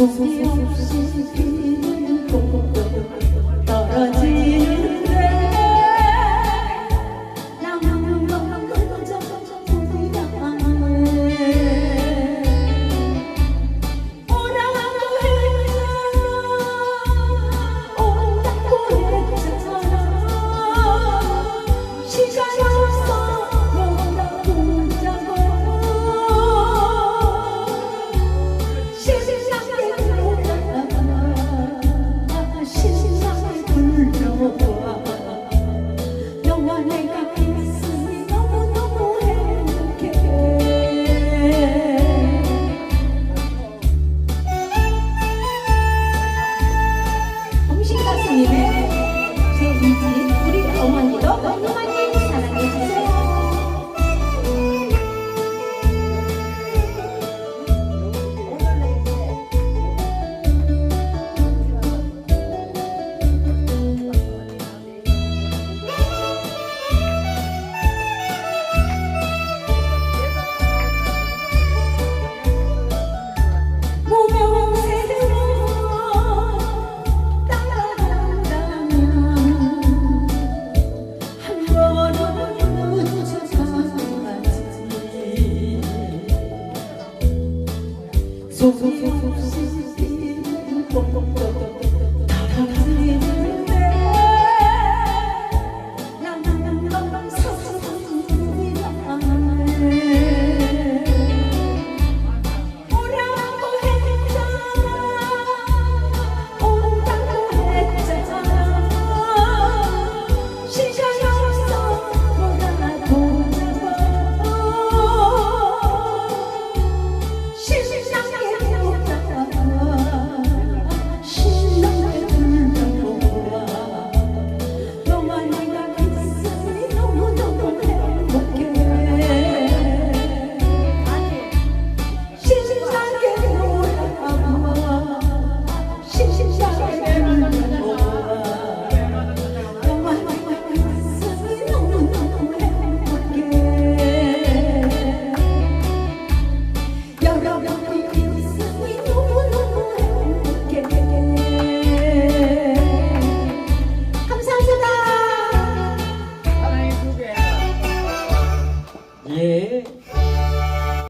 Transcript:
Son silence. 예수님의 제2집 우리 어머니도 너무 많이 não se importa.